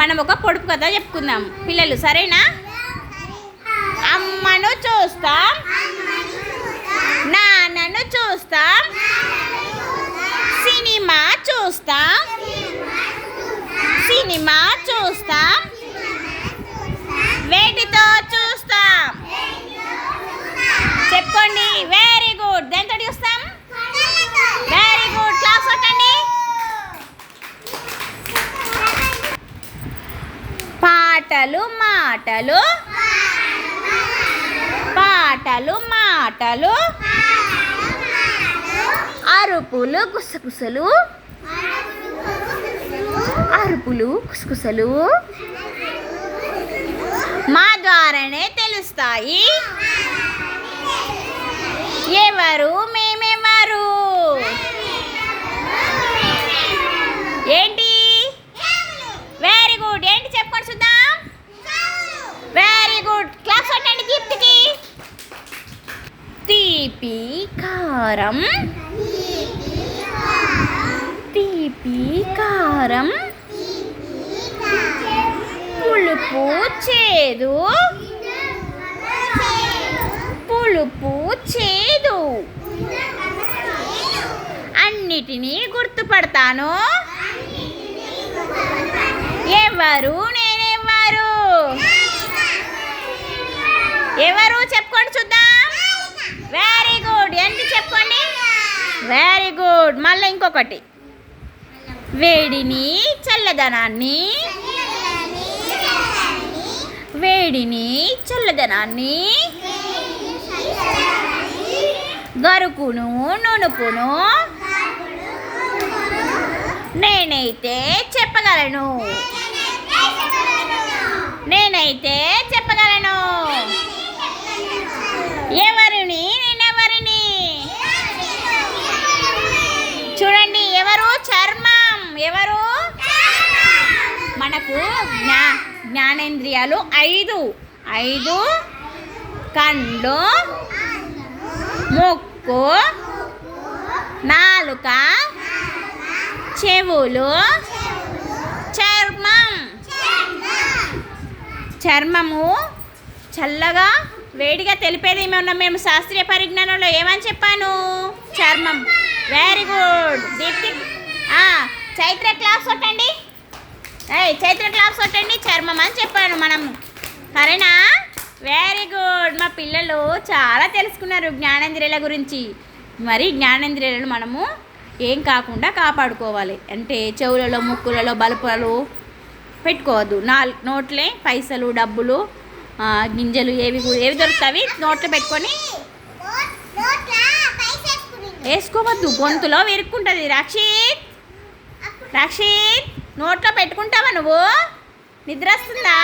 మనం ఒక పొడుపు కథ చెప్పుకుందాం. పిల్లలు సరేనా? అమ్మను చూస్తాం. నాన్నను చూస్తాం సినిమా చూస్తాం సినిమా చూస్తాం వేటితో చూస్తాం చెప్పుకోండి వెరీ గుడ్ దేంతో చూస్తాం వెరీ గుడ్ క్లాస్ కొట్టండి పాటలు మాటలు పాటలు మాటలు అరుపులు గుసగుసలు అరుపులు కుసకుసలు మా ద్వారానే తెలుస్తాయి. ఎవరు మేమెవరు ఏంటి వెరీ గుడ్ ఏంటి చెప్పండి చూద్దాం వెరీ గుడ్ క్లాస్ కొట్టండి కీర్తికి తీపి కారం. తీపి కారం. పులుపు చేదు. పులుపు చేదు. అన్నిటినీ గుర్తుపడతాను. ఎవరు నేనెవరు ఎవరు చెప్ చూద్దాం వెరీ గుడ్ ఏంటి చెప్పుకోండి వెరీ గుడ్ మళ్ళీ ఇంకొకటి. వేడిని చల్లదనాన్ని వేడిని చల్లదనాన్ని గరుకును నునుపును నేనైతే చెప్పగలను. నేనైతే చెప్ప ఎవరు? చర్మం. ఎవరు? మనకు జ్ఞా జ్ఞానేంద్రియాలు ఐదు. ఐదు. కళ్ళు ముక్కు. నాలుక. చెవులు. చర్మం. చర్మము చల్లగా వేడిగా తెలిపేది ఏమన్నా మేము శాస్త్రీయ పరిజ్ఞానంలో ఏమని చెప్పాను? చర్మం. Very good Deepti Chaitra class కొట్టండి. ఏ చైత్ర క్లాస్ కొట్టండి. చర్మం అని చెప్పాను మనం సరేనా? వెరీ గుడ్ మా పిల్లలు చాలా తెలుసుకున్నారు జ్ఞానేంద్రియాల గురించి. మరి జ్ఞానేంద్రియాలను మనము ఏం కాకుండా కాపాడుకోవాలి. అంటే చెవులలో ముక్కులలో బలుపులలో పెట్టుకోవద్దు. నా నోట్లే పైసలు డబ్బులు గింజలు ఏవి ఏవి దొరుకుతాయి నోట్లో పెట్టుకొని వేసుకోవద్దు. గొంతులో విరుక్కుంటుంది. రక్షిత్! రక్షిత్! నోట్లో పెట్టుకుంటావా నువ్వు? నిద్ర వస్తుందా